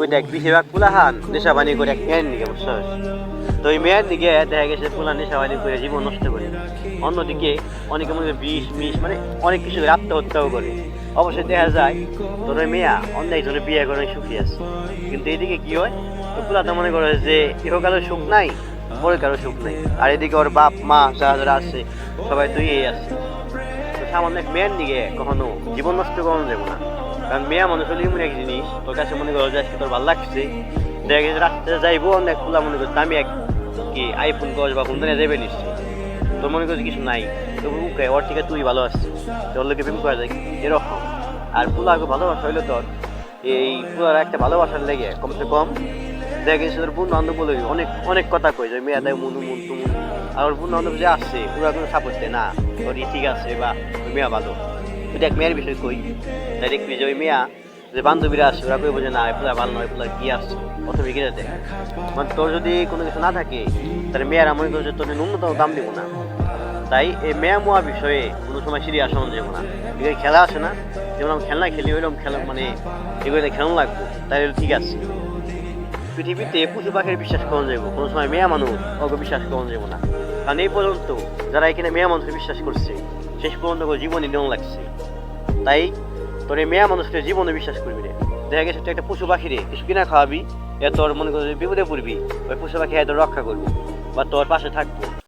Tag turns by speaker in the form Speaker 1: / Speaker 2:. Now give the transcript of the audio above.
Speaker 1: ওই দেখ বেশিরভাগ পুলাহান নেশা পানি করে এক মেয়ের নিকে বুঝছস? তো ওই মেয়ের দিকে দেখা গেছে পুলা নেশা পানি করে জীবন নষ্ট করে। অন্যদিকে অনেকে মনে বিষ, মিষ মানে অনেক কিছু আত্মহত্যাও করে। অবশ্যই দেখা যায়, তোর ওই মেয়া অন্য একজনের বিয়ে করে সুখী আছে। কিন্তু এদিকে কি হয়? তো পুলা তো মনে করে যে ইহকালের সুখ নাই পরে কারও সুখ নেই। আর এদিকে ওর বাপ, মা যারা যারা আছে, সবাই তুই আছে। সামান্য মেয়ের দিকে কখনো জীবন নষ্ট করানো যাব না। কারণ মেয়া মানুষ হলে এমন এক জিনিস, তোর কাছে মনে করো যে আজকে তোর ভালো লাগছে, দেখা গেছে যাইবো, অনেক খোলা মনে করছে, আমি এক কি আইফোন কস বা ফোন নিয়ে যাবে নিশ্চয়ই। তোর মনে করছে কিছু নাই তো উকে ওর থেকে তুই ভালো আসছিস তোর লোকে প্রেম করা যায়, এরকম। আর পুলাকে ভালোবাসা হইলে তোর, এই পুলার একটা ভালোবাসার লেগে কমসে কম, দেখা তোর বন্ধু বান্ধব বলে অনেক অনেক কথা কই যে, মেয়া দেয় মুনু, মুন তুমুন আর ওর বন্ধু বান্ধব যে আসছে পুরা কোনো সাপোর্ট দেয় না ওর ঠিক আছে বা মেয়া ভালো। দেখ মেয়ের বিষয় কই। তাই দেখবি যে ওই মেয়া, যে বান্ধবীরা আসছে ওরা কইব যে না এগুলা ভালো নয় এগুলা কি আসছে প্রথমে কিনে দেয় মানে তোর যদি কোনো কিছু না থাকে তাহলে মেয়েরা মনে করছে তোর ন্যূনতম দাম দিব না। তাই এই মেয়া মোয়া বিষয়ে কোনো সময় সিরিয়াস হওয়া যাবে না। এখানে খেলা আছে না, যেমন আমি খেলনা খেলি ওইরকম খেলা মানে এগুলো খেলানো লাগবে, তাই ঠিক আছে। পৃথিবীতে পশু পাখির বিশ্বাস করা যাব, কোনো সময় মেয়া মানুষ ওকে বিশ্বাস করা যাব না। কারণ এই পর্যন্ত যারা এখানে মেয়া মানুষকে বিশ্বাস করছে শেষ পর্যন্ত ওকে জীবনে নিয়ম লাগছে, তাই তোর মেয়া মানুষকে জীবনে বিশ্বাস করবি রে। দেখা গেছে তুই একটা পশু পাখি রে, কিছু কিনা খাওয়াবি, এ তোর মনে করবি বিপদে পড়বি, ওই পশু পাখি হয়তো রক্ষা করবি, বা তোর পাশে থাকব।